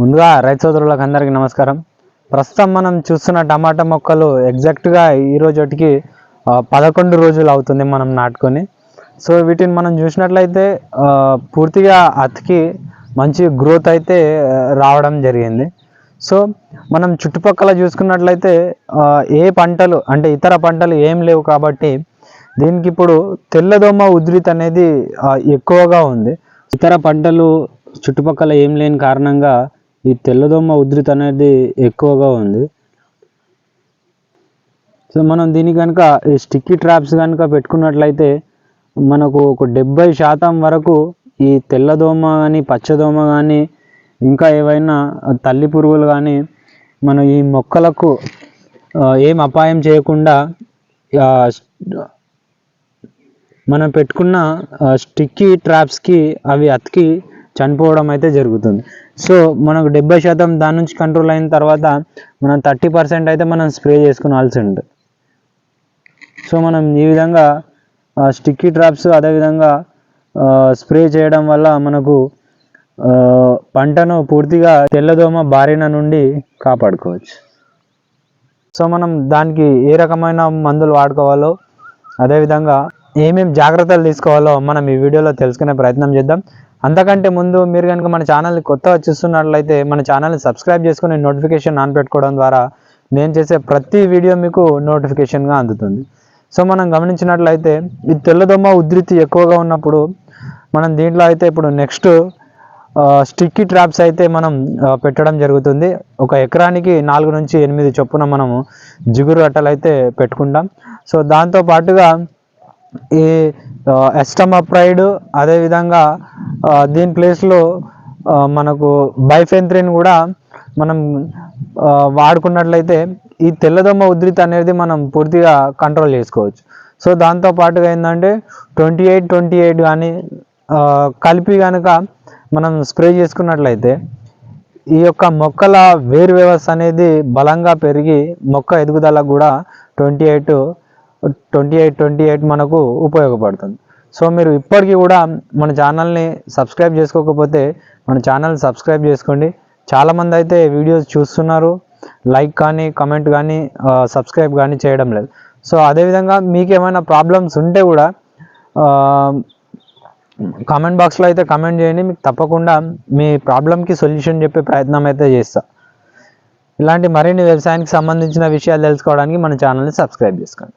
ముందుగా రైతు సోదరులకు అందరికీ నమస్కారం. ప్రస్తుతం మనం చూస్తున్న టమాటా మొక్కలు ఎగ్జాక్ట్గా ఈ రోజుకి పదకొండు రోజులు అవుతుంది మనం నాటుకొని. సో వీటిని మనం చూసినట్లయితే పూర్తిగా అతికి మంచి గ్రోత్ అయితే రావడం జరిగింది. సో మనం చుట్టుపక్కల చూసుకున్నట్లయితే ఏ పంటలు అంటే ఇతర పంటలు ఏం లేవు కాబట్టి దీనికి ఇప్పుడు తెల్లదోమ ఉధృతి అనేది ఎక్కువగా ఉంది. ఇతర పంటలు చుట్టుపక్కల ఏం లేని కారణంగా ఈ తెల్లదోమ ఉధృతి అనేది ఎక్కువగా ఉంది. సో మనం దీనికి కనుక ఈ స్టిక్కీ ట్రాప్స్ కనుక పెట్టుకున్నట్లయితే మనకు ఒక డెబ్బై శాతం వరకు ఈ తెల్లదోమ కానీ పచ్చదోమ కానీ ఇంకా ఏవైనా తల్లి పురుగులు కానీ మన ఈ మొక్కలకు ఏం అపాయం చేయకుండా మనం పెట్టుకున్న స్టిక్కీ ట్రాప్స్కి అవి అతికి చనిపోవడం అయితే జరుగుతుంది. సో మనకు డెబ్బై శాతం దాని నుంచి కంట్రోల్ అయిన తర్వాత మనం థర్టీ పర్సెంట్ అయితే మనం స్ప్రే చేసుకోవాల్సి ఉంటుంది. సో మనం ఈ విధంగా స్టిక్కీ ట్రాప్స్ అదేవిధంగా స్ప్రే చేయడం వల్ల మనకు పంటను పూర్తిగా తెల్లదోమ బారిన నుండి కాపాడుకోవచ్చు. సో మనం దానికి ఏ రకమైన మందులు వాడుకోవాలో అదేవిధంగా ఏమేమి జాగ్రత్తలు తీసుకోవాలో మనం ఈ వీడియోలో తెలుసుకునే ప్రయత్నం చేద్దాం. అంతకంటే ముందు మీరు కనుక మన ఛానల్ని కొత్తగా చూస్తున్నట్లయితే మన ఛానల్ని సబ్స్క్రైబ్ చేసుకుని నోటిఫికేషన్ ఆన్ పెట్టుకోవడం ద్వారా నేను చేసే ప్రతి వీడియో మీకు నోటిఫికేషన్గా అందుతుంది. సో మనం గమనించినట్లయితే ఈ తెల్లదోమ ఉధృతి ఎక్కువగా ఉన్నప్పుడు మనం దీంట్లో అయితే ఇప్పుడు నెక్స్ట్ స్టిక్కీ ట్రాప్స్ అయితే మనం పెట్టడం జరుగుతుంది. ఒక ఎకరానికి నాలుగు నుంచి ఎనిమిది చొప్పున మనము జిగురు అట్టలు అయితే పెట్టుకుంటాం. సో దాంతో పాటుగా ఈ ఎస్టమప్రైడ్ అదేవిధంగా దీని ప్లేస్లో మనకు బైఫెంత్రిన్ కూడా మనం వాడుకున్నట్లయితే ఈ తెల్లదోమ ఉధృతి అనేది మనం పూర్తిగా కంట్రోల్ చేసుకోవచ్చు. సో దాంతో పాటుగా ఏంటంటే ట్వంటీ ఎయిట్ ట్వంటీ ఎయిట్ కానీ కలిపి కనుక మనం స్ప్రే చేసుకున్నట్లయితే ఈ యొక్క మొక్కల వేరు వ్యవస్థ అనేది బలంగా పెరిగి మొక్క ఎదుగుదలకు కూడా twenty eight twenty eight twenty eight మనకు ఉపయోగపడుతుంది. సో మీరు ఇప్పటికీ కూడా మన ఛానల్ని సబ్స్క్రైబ్ చేసుకోకపోతే మన ఛానల్ సబ్స్క్రైబ్ చేసుకోండి. చాలామంది అయితే వీడియోస్ చూస్తున్నారు. లైక్ కానీ కమెంట్ కానీ సబ్స్క్రైబ్ కానీ చేయడం లేదు. సో అదేవిధంగా మీకు ఏమైనా ప్రాబ్లమ్స్ ఉంటే కూడా కామెంట్ బాక్స్లో అయితే కమెంట్ చేయండి. మీకు తప్పకుండా మీ ప్రాబ్లంకి సొల్యూషన్ చెప్పే ప్రయత్నం అయితే చేస్తా. ఇలాంటి మరిన్ని వ్యవసాయానికి సంబంధించిన విషయాలు తెలుసుకోవడానికి మన ఛానల్ని సబ్స్క్రైబ్ చేసుకోండి.